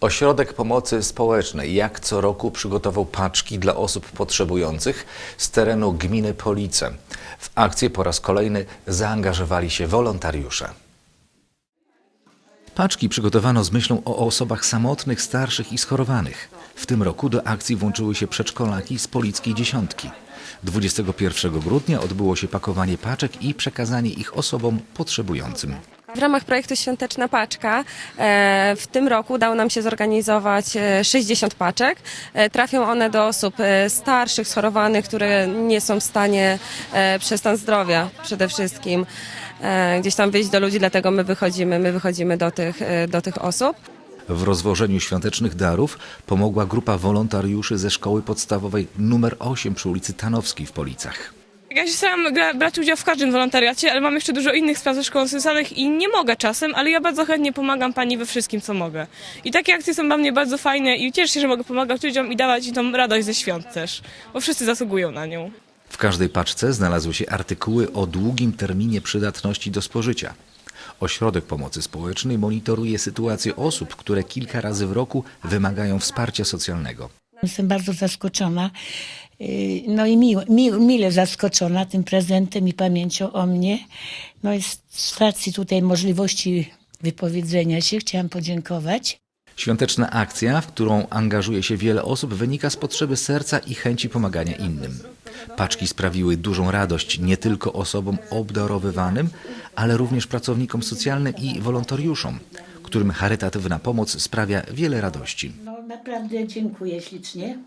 Ośrodek Pomocy Społecznej jak co roku przygotował paczki dla osób potrzebujących z terenu gminy Police. W akcję po raz kolejny zaangażowali się wolontariusze. Paczki przygotowano z myślą o osobach samotnych, starszych i schorowanych. W tym roku do akcji włączyły się przedszkolaki z Polickiej Dziesiątki. 21 grudnia odbyło się pakowanie paczek i przekazanie ich osobom potrzebującym. W ramach projektu Świąteczna Paczka e, w tym roku udało nam się zorganizować e, 60 paczek. E, Trafią one do osób e, starszych, schorowanych, które nie są w stanie e, przez stan zdrowia przede wszystkim e, gdzieś tam wyjść do ludzi, dlatego my wychodzimy, my wychodzimy do tych, e, do tych osób. W rozwożeniu świątecznych darów pomogła grupa wolontariuszy ze szkoły podstawowej nr 8 przy ulicy Tanowskiej w Policach. Ja się staram gra, brać udział w każdym wolontariacie, ale mam jeszcze dużo innych spraw ze szkoły socjalnych i nie mogę czasem, ale ja bardzo chętnie pomagam pani we wszystkim, co mogę. I takie akcje są dla mnie bardzo fajne i cieszę się, że mogę pomagać ludziom i dawać im tą radość ze świąt też, bo wszyscy zasługują na nią. W każdej paczce znalazły się artykuły o długim terminie przydatności do spożycia. Ośrodek Pomocy Społecznej monitoruje sytuację osób, które kilka razy w roku wymagają wsparcia socjalnego. Jestem bardzo zaskoczona, no i miło, mi, mile zaskoczona tym prezentem i pamięcią o mnie. No i z, z racji tutaj możliwości wypowiedzenia się chciałam podziękować. Świąteczna akcja, w którą angażuje się wiele osób, wynika z potrzeby serca i chęci pomagania innym. Paczki sprawiły dużą radość nie tylko osobom obdarowywanym, ale również pracownikom socjalnym i wolontariuszom, którym charytatywna pomoc sprawia wiele radości. No naprawdę dziękuję ślicznie.